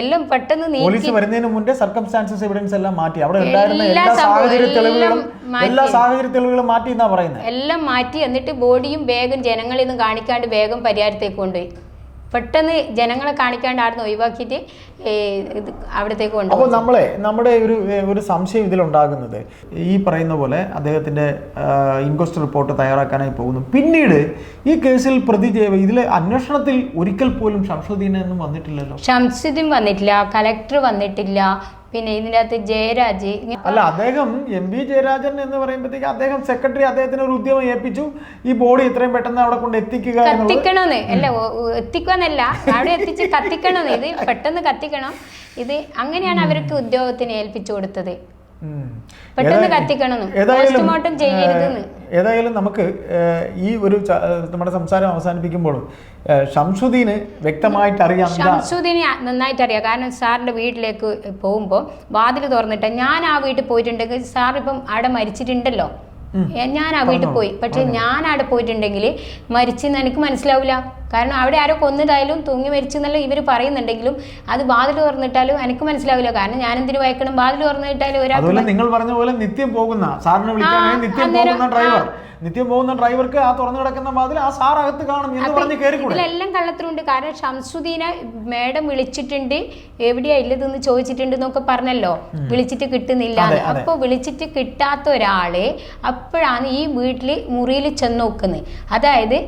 എല്ലാം പെട്ടെന്ന് പോലീസ് വരുന്നതിന് മുന്നേ സർക്കംസ്റ്റാൻസസ് എവിഡൻസ് എല്ലാം മാറ്റി. അവിടെ ഉണ്ടായിരുന്ന എല്ലാ സാഹചര്യ തെളിവുകളും. എല്ലാ സാഹചര്യ തെളിവുകളും മാറ്റി എന്നാ പറയുന്നത്? എല്ലാം മാറ്റി എന്നിട്ട് ബോഡിയും വേഗം ജനങ്ങളിൽ നിന്ന് കാണിക്കാണ്ട് വേഗം പരിഹാരത്തേക്ക് കൊണ്ടുപോയി. പെട്ടെന്ന് ജനങ്ങളെ കാണിക്കാണ്ട് ആടുന്ന് ഒഴിവാക്കിയിട്ട് അവിടത്തേക്ക് കൊണ്ടു അപ്പോൾ നമ്മളെ നമ്മുടെ ഒരു ഒരു സംശയം ഇതിലുണ്ടാകുന്നത്. ഈ പറയുന്ന പോലെ അദ്ദേഹത്തിന്റെ ഇൻക്വസ്റ്റ് റിപ്പോർട്ട് തയ്യാറാക്കാനായി പോകുന്നു. പിന്നീട് ഈ കേസിൽ പ്രതി ഇതിൽ ഇതിലെ അന്വേഷണത്തിൽ ഒരിക്കൽ പോലും ഷംസുദ്ദീനൊന്നും വന്നിട്ടില്ലല്ലോ? ഷംസുദ്ദീൻ വന്നിട്ടില്ല കലക്ടർ വന്നിട്ടില്ല പിന്നെ ഇതിന്റെ അകത്ത് ജയരാജ് അല്ല അദ്ദേഹം എം വി ജയരാജൻ എന്ന് പറയുമ്പോഴത്തേക്ക് അദ്ദേഹം സെക്രട്ടറി അദ്ദേഹത്തിന് ഒരു ഉദ്യമം ഏൽപ്പിച്ചു. ഈ ബോഡി എത്രയും പെട്ടെന്ന് അവിടെ കൊണ്ട് എത്തിക്കുക കത്തിക്കണമെന്ന്. അല്ല ഒ- അവിടെ എത്തിച്ച് കത്തിക്കണമെന്ന്. ഇത് പെട്ടെന്ന് കത്തിക്കണം. ഇത് അങ്ങനെയാണ് അവർക്ക് ഉദ്യോഗത്തിന് ഏൽപ്പിച്ചു കൊടുത്തത്. പെട്ടെന്ന് ഏതായാലും- കത്തിക്കണമെന്ന്. ഏതായാലും പോസ്റ്റ്മോർട്ടം ചെയ്യരുതെന്ന്. ഏതായാലും നമുക്ക് ഈ ഒരു നമ്മുടെ സംസാരം അവസാനിപ്പിക്കുമ്പോൾ ഷംസുദ്ദീന് വ്യക്തമായിട്ട് അറിയാം. ഷംസുദ്ദീനെ നന്നായിട്ട് അറിയാം കാരണം സാറിന്റെ വീട്ടിലേക്ക് പോകുമ്പോൾ വാതിൽ തുറന്നിട്ട് ഞാൻ ആ വീട്ടിൽ പോയിട്ടുണ്ടെങ്കിൽ സാർ ഇപ്പം അവിടെ മരിച്ചിട്ടുണ്ടല്ലോ. ഞാൻ ആ വീട്ടിൽ പോയി. പക്ഷെ ഞാൻ അവിടെ പോയിട്ടുണ്ടെങ്കിൽ മരിച്ചെന്ന് എനിക്ക് മനസ്സിലാവില്ല. കാരണം അവിടെ ആരോ കൊന്നതായാലും തൂങ്ങി മരിച്ചെന്നല്ല ഇവർ പറയുന്നുണ്ടെങ്കിലും അത് വാതിൽ തുറന്നിട്ടാലും എനിക്ക് മനസ്സിലാവില്ല. കാരണം ഞാൻ എന്തിനു വയ്ക്കണം? വാതിൽ തുറന്നിട്ടാലും ഒരാൾ നിങ്ങൾ പറഞ്ഞ പോലെ നിത്യം പോകുന്ന സാറിനെ വിളിക്കാൻ നിത്യം പോകുന്ന ഡ്രൈവർ നിത്യം പോകുന്ന ഡ്രൈവർക്ക് ആ തുറന്നു കിടക്കുന്ന വാതിൽ ആ സാർ അകത്ത് കാണും എന്ന് പറഞ്ഞ് കയറിക്കൂടെ ഇതിലെല്ലാം കള്ളത്തിലുണ്ട് കാരണം ഷംസുദ്ദീനെ മേഡം വിളിച്ചിട്ടുണ്ട്. എവിടെയാ ഇല്ലതെന്ന് ചോദിച്ചിട്ടുണ്ട് എന്നൊക്കെ പറഞ്ഞല്ലോ വിളിച്ചിട്ട് കിട്ടുന്നില്ല. അപ്പോൾ വിളിച്ചിട്ട് കിട്ടാത്ത ഒരാളെ അപ്പോഴാണ് ഈ വീട്ടിൽ മുറിയിൽ ചെന്ന് നോക്കുന്നത് അതായത്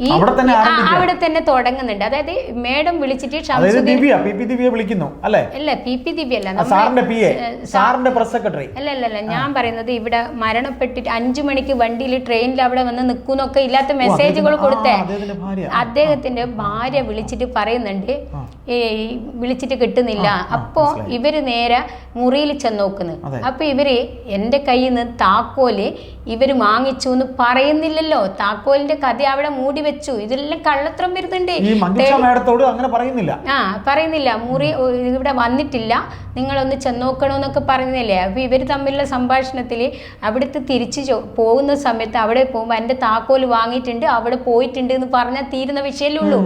ഈ അവിടെ തന്നെ തുടങ്ങുന്നുണ്ട്. അതായത് മേഡം വിളിച്ചിട്ട് ദിവ്യ പി പി ദിവ്യ വിളിക്കുന്നു അല്ലേ? അല്ല പി പി ദിവ്യ അല്ല. സാറിന്റെ പി എ സാറിന്റെ പ്രസ് സെക്രട്ടറി. അല്ല അല്ല അല്ല. ഞാൻ പറയുന്നത് ഇവിടെ മരണപ്പെട്ടിട്ട് അഞ്ചു മണിക്ക് വണ്ടിയിൽ ട്രെയിനിൽ അവിടെ വന്ന് നിൽക്കുന്നൊക്കെ ഇല്ലാത്ത മെസ്സേജുകൾ കൊടുത്തേ. അദ്ദേഹത്തിന്റെ ഭാര്യ. വിളിച്ചിട്ട് പറയുന്നുണ്ട്. വിളിച്ചിട്ട് കിട്ടുന്നില്ല. അപ്പോ ഇവർ നേരെ മുറിയിൽ ചെന്ന് നോക്കുന്നു. അപ്പൊ ഇവർ എന്റെ കയ്യിൽ നിന്ന് താക്കോൽ ഇവർ വാങ്ങിച്ചു എന്ന് പറയുന്നില്ലല്ലോ. താക്കോലിന്റെ കഥ അവിടെ മൂടി വെച്ചു. ഇതെല്ലാം കള്ളത്രം വരുന്നുണ്ട്. മാഡത്തോട് അങ്ങനെ പറയുന്നില്ല. ആ പറയുന്നില്ല. മുറി ഇവിടെ വന്നിട്ടില്ല. നിങ്ങളൊന്ന് ചെന്നോക്കണമെന്നൊക്കെ പറയുന്നില്ലേ? അപ്പൊ ഇവർ തമ്മിലുള്ള സംഭാഷണത്തിൽ അവിടുത്തെ തിരിച്ച് പോകുന്ന സമയത്ത് അവിടെ പോകുമ്പോൾ എന്റെ താക്കോൽ വാങ്ങിയിട്ടുണ്ട് അവിടെ പോയിട്ടുണ്ട് എന്ന് പറഞ്ഞാൽ തീരുന്ന വിഷയമല്ലേ ഉള്ളൂ.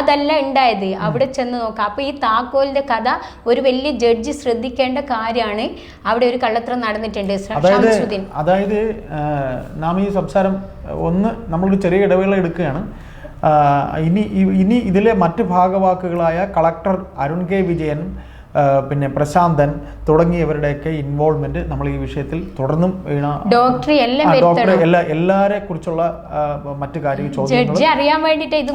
അതല്ല ഉണ്ടായത്. അവിടെ ചെന്ന് നോക്കാം. അപ്പൊ ഈ താക്കോലിന്റെ കഥ ഒരു വലിയ ജഡ്ജി ശ്രദ്ധിക്കേണ്ട കാര്യമാണ്. അവിടെ ഒരു കള്ളത്രം നടന്നിട്ടുണ്ട് അതായത് നാം ഈ സംസാരം ഒന്ന് നമ്മളൊരു ചെറിയ ഇടവേള എടുക്കുകയാണ്. ഇനി ഇനി ഇതിലെ മറ്റ് ഭാഗവാക്കുകളായ കളക്ടർ അരുൺ കെ വിജയൻ പിന്നെ പ്രശാന്തൻ തുടങ്ങിയവരുടെയൊക്കെ ഇൻവോൾവ്മെന്റ് നമ്മൾ ഈ വിഷയത്തിൽ തുടർന്നും വീണ ഡോക്ടർ എല്ലാം എല്ലാരെ കുറിച്ചുള്ള മറ്റു കാര്യങ്ങൾ കാര്യ ചോദ്യങ്ങൾ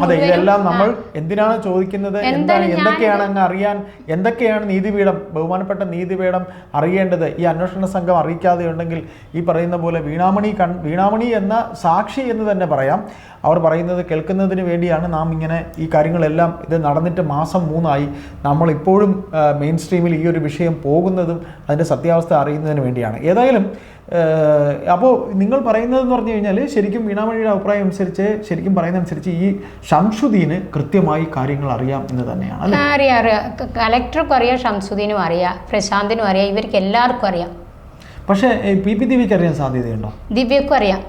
അതെ ഇതെല്ലാം നമ്മൾ എന്തിനാണ് ചോദിക്കുന്നത്? എന്താണ് എന്തൊക്കെയാണ് അങ്ങ് അറിയാൻ എന്തൊക്കെയാണ് നീതിപീഠം? ബഹുമാനപ്പെട്ട നീതിപീഠം അറിയേണ്ടത്? ഈ അന്വേഷണ സംഘം അറിയിക്കാതെ ഉണ്ടെങ്കിൽ ഈ പറയുന്ന പോലെ വീണാമണി കൺ വീണാമണി എന്ന സാക്ഷി എന്ന് തന്നെ പറയാം. അവർ പറയുന്നത് കേൾക്കുന്നതിന് വേണ്ടിയാണ് നാം ഇങ്ങനെ ഈ കാര്യങ്ങളെല്ലാം ഇത് നടന്നിട്ട് മാസം മൂന്നായി. നമ്മൾ ഇപ്പോഴും മെയിൻ സ്ട്രീമിൽ ഈ ഒരു വിഷയം പോകുന്നതും അതിന്റെ സത്യാവസ്ഥ അറിയുന്നതിന് വേണ്ടിയാണ്. ഏതായാലും അപ്പോൾ നിങ്ങൾ പറയുന്നതെന്ന് പറഞ്ഞു കഴിഞ്ഞാൽ ശരിക്കും വീണാമണിയുടെ അഭിപ്രായം അനുസരിച്ച് ശരിക്കും പറയുന്ന അനുസരിച്ച് ഈ ഷംസുദ്ദീന് കൃത്യമായി കാര്യങ്ങൾ അറിയാം എന്ന് തന്നെയാണ് അറിയാം അറിയാം. കലക്ടർക്കും അറിയാം ഷംസുദ്ദീനും അറിയാം പ്രശാന്തിനും അറിയാം ഇവർക്ക് എല്ലാവർക്കും അറിയാം. പക്ഷേ പി പി ദിവ്യക്ക് അറിയാൻ സാധ്യതയുണ്ടോ? ദിവ്യക്കും അറിയാം.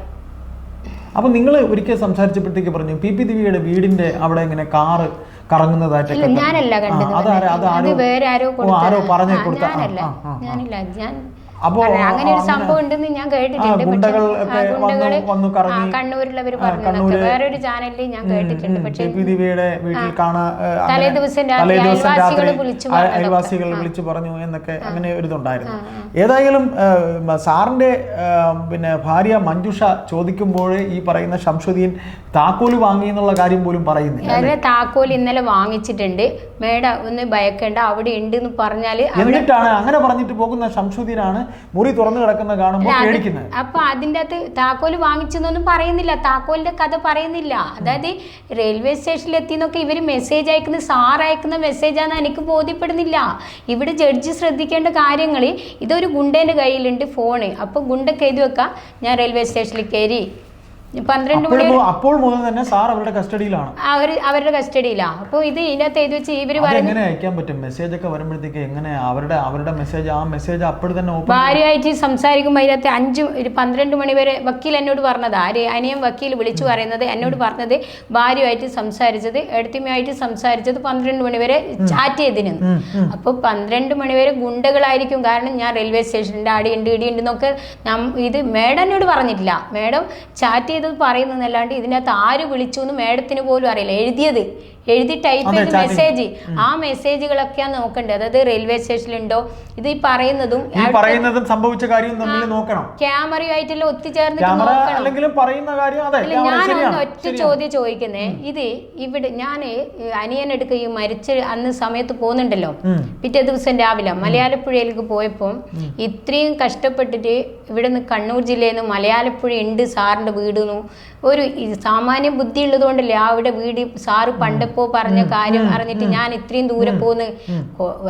അപ്പോൾ നിങ്ങൾ ഒരിക്കൽ സംസാരിച്ചപ്പോഴത്തേക്ക് പറഞ്ഞു പി പി ദിവ്യയുടെ വീടിന്റെ അവിടെ ഇങ്ങനെ കാറ് കറങ്ങുന്നതായിട്ടൊക്കെ ഞാനല്ല കണ്ടത് അത് വേറെ ആരോ ആരോ പറഞ്ഞു കൊടുത്ത ഞാനല്ല ഞാൻ അപ്പോ അങ്ങനെ ഒരു സംഭവം ഉണ്ടെന്ന് ഞാൻ കേട്ടിട്ടുണ്ട്. ഗുണ്ടകൾ ആ, പറഞ്ഞു വേറൊരു ചാനലിൽ ഞാൻ കേട്ടിട്ടുണ്ട്. പക്ഷേ വീട്ടിൽ കാണാ തലേ ദിവസം. അയൽവാസികൾ വിളിച്ചു പറഞ്ഞു എന്നൊക്കെ അങ്ങനെ ഒരു ഇതുണ്ടായിരുന്നു. ഏതായാലും സാറിന്റെ പിന്നെ ഭാര്യ മഞ്ജുഷ ചോദിക്കുമ്പോൾ ഈ പറയുന്ന ശംസുദ്ദീൻ താക്കോൽ വാങ്ങി എന്നുള്ള കാര്യം പോലും പറയുന്നില്ല താക്കോൽ ഇന്നലെ വാങ്ങിച്ചിട്ടുണ്ട്. മേഡം ഒന്ന് ഭയക്കേണ്ട അവിടെ ഉണ്ട് എന്ന് പറഞ്ഞാൽ എന്നിട്ടാണ് അങ്ങനെ പറഞ്ഞിട്ട് പോകുന്ന ശംസുദ്ദീനാണ് മുറി തുറന്നു കിടക്കുന്ന കാണുമ്പോൾ പേടിക്കുന്നത്. അപ്പൊ അതിന്റെ അകത്ത് താക്കോൽ വാങ്ങിച്ചെന്നൊന്നും പറയുന്നില്ല താക്കോലിന്റെ കഥ പറയുന്നില്ല. അതായത് റെയിൽവേ സ്റ്റേഷനിൽ എത്തിന്നൊക്കെ ഇവർ മെസ്സേജ് അയക്കുന്ന സാർ അയക്കുന്ന മെസ്സേജാന്ന് എനിക്ക് ബോധ്യപ്പെടുന്നില്ല. ഇവിടെ ജഡ്ജി ശ്രദ്ധിക്കേണ്ട കാര്യങ്ങൾ ഇതൊരു ഗുണ്ടേന്റെ കയ്യിലുണ്ട് ഫോണ് അപ്പൊ ഗുണ്ടക്ക് എഴുതി വെക്കാം ഞാൻ റെയിൽവേ സ്റ്റേഷനിൽ കയറി. പന്ത്രണ്ട് മണി അപ്പോൾ മുതൽ തന്നെ സാർ അവരുടെ കസ്റ്റഡിയിലാണ്. അവർ അവരുടെ കസ്റ്റഡിയിലാണ് അപ്പോൾ ഇത് ഇതിനകത്ത് എഴുതി വെച്ച് ഇവർ എങ്ങനെ അയക്കാൻ പറ്റും? മെസ്സേജ് ഒക്കെ വരുമ്പോഴത്തേക്ക് എങ്ങനെ അവരുടെ അവരുടെ മെസ്സേജ് ആ മെസ്സേജ് അപ്പോൾ തന്നെ ഭാര്യയായിട്ട് സംസാരിക്കുമ്പോൾ അതിനകത്ത് അഞ്ച് ഒരു പന്ത്രണ്ട് മണി വരെ വക്കീൽ എന്നോട് പറഞ്ഞത്. ആര്? അനിയൻ വക്കീൽ വിളിച്ചു പറയുന്നത് എന്നോട് പറഞ്ഞത് ഭാര്യയായിട്ട് സംസാരിച്ചത് എടുത്തിമയായിട്ട് സംസാരിച്ചത് പന്ത്രണ്ട് മണി വരെ ചാറ്റ് ചെയ്തിന് അപ്പോൾ പന്ത്രണ്ട് മണി വരെ ഗുണ്ടകളായിരിക്കും. കാരണം ഞാൻ റെയിൽവേ സ്റ്റേഷനിന്റെ ആടി ഉണ്ട് ഇടി ഉണ്ട് എന്നൊക്കെ ഇത് മേഡം എന്നോട് പറഞ്ഞിട്ടില്ല. മേഡം ചാറ്റ് ചെയ്തത് പറയുന്നതല്ലാണ്ട് ഇതിനകത്ത് ആര് വിളിച്ചു എന്ന് മേഡത്തിന് പോലും അറിയില്ല. എഴുതിയത് എഴുതി ടൈപ്പ് ചെയ്ത് മെസ്സേജ് ആ മെസ്സേജുകളൊക്കെയാ നോക്കണ്ടേ? അതായത് റെയിൽവേ സ്റ്റേഷനിലുണ്ടോ ഇത് ഈ പറയുന്നതും ഈ പറയുന്നതും സംഭവിച്ച കാര്യവും തമ്മിൽ നോക്കണം. ക്യാമറയുമായിട്ടെല്ലാം ഒത്തുചേർന്നിട്ട് നോക്കണം. പറയുന്ന കാര്യം അതെ ഞാനൊന്ന് ഒറ്റ ചോദ്യം ചോദിക്കുന്നേ. ഇത് ഇവിടെ ഞാൻ അനിയനെടുക്ക ഈ മരിച്ച അന്ന് സമയത്ത് പോകുന്നുണ്ടല്ലോ. പിറ്റേ ദിവസം രാവിലെ മലയാളപ്പുഴയിലേക്ക് പോയപ്പോൾ ഇത്രയും കഷ്ടപ്പെട്ടിട്ട് ഇവിടെ നിന്ന് കണ്ണൂർ ജില്ലയിൽ നിന്ന് മലയാളപ്പുഴ ഉണ്ട് സാറിന്റെ വീടുന്നു ഒരു സാമാന്യ ബുദ്ധി ഉള്ളതുകൊണ്ടല്ലേ അവിടെ വീട് സാറ് പണ്ടപ്പോ പറഞ്ഞ കാര്യം അറിഞ്ഞിട്ട് ഞാൻ ഇത്രയും ദൂരെ പോന്ന്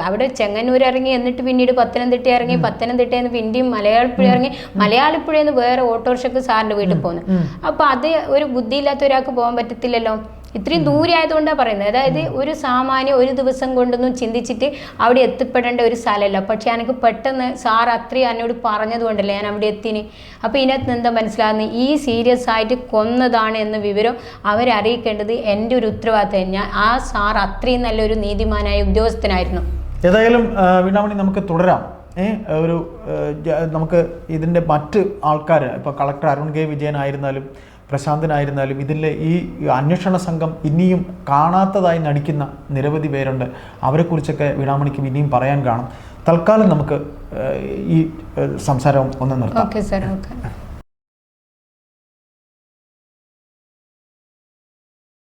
അവിടെ ചെങ്ങന്നൂർ ഇറങ്ങി എന്നിട്ട് പിന്നീട് പത്തനംതിട്ട ഇറങ്ങി പത്തനംതിട്ടയിൽ നിന്ന് പിന്നെയും മലയാളപ്പുഴ ഇറങ്ങി മലയാളപ്പുഴയിൽ നിന്ന് വേറെ ഓട്ടോറിക്ഷക്ക് സാറിന്റെ വീട്ടിൽ പോന്നു. അപ്പൊ അത് ഒരു ബുദ്ധിയില്ലാത്ത ഒരാൾക്ക് പോകാൻ പറ്റത്തില്ലല്ലോ? ഇത്രയും ദൂരെ ആയതുകൊണ്ടാണ് പറയുന്നത്. അതായത് ഒരു സാമാന്യം ഒരു ദിവസം കൊണ്ടൊന്നും ചിന്തിച്ചിട്ട് അവിടെ എത്തിപ്പെടേണ്ട ഒരു സ്ഥലമല്ല. പക്ഷെ എനിക്ക് പെട്ടെന്ന് സാർ അത്രയും എന്നോട് പറഞ്ഞതുകൊണ്ടല്ലേ ഞാൻ അവിടെ എത്തിന്. അപ്പോൾ ഇതിനകത്ത് എന്താ മനസ്സിലാകുന്നത്? ഈ സീരിയസ് ആയിട്ട് കൊന്നതാണ് എന്ന വിവരം അവരെ അറിയിക്കേണ്ടത് എന്റെ ഒരു ഉത്തരവാദിത്തം ഞാൻ ആ സാർ അത്രയും നല്ലൊരു നീതിമാനായ ഉദ്യോഗസ്ഥനായിരുന്നു. ഏതായാലും വീണാമണി നമുക്ക് തുടരാം. ഒരു നമുക്ക് ഇതിന്റെ മറ്റ് ആൾക്കാർ ഇപ്പോൾ കളക്ടർ അരുൺ കെ വിജയനായിരുന്നാലും പ്രശാന്തനായിരുന്നാലും ഇതിലെ ഈ അന്വേഷണ സംഘം ഇനിയും കാണാത്തതായി നടിക്കുന്ന നിരവധി പേരുണ്ട്. അവരെക്കുറിച്ചൊക്കെ വീണാമണിക്കും ഇനിയും പറയാൻ കാണും. തൽക്കാലം നമുക്ക് ഈ സംസാരം ഒന്ന് നിർത്താം. Okay sir okay.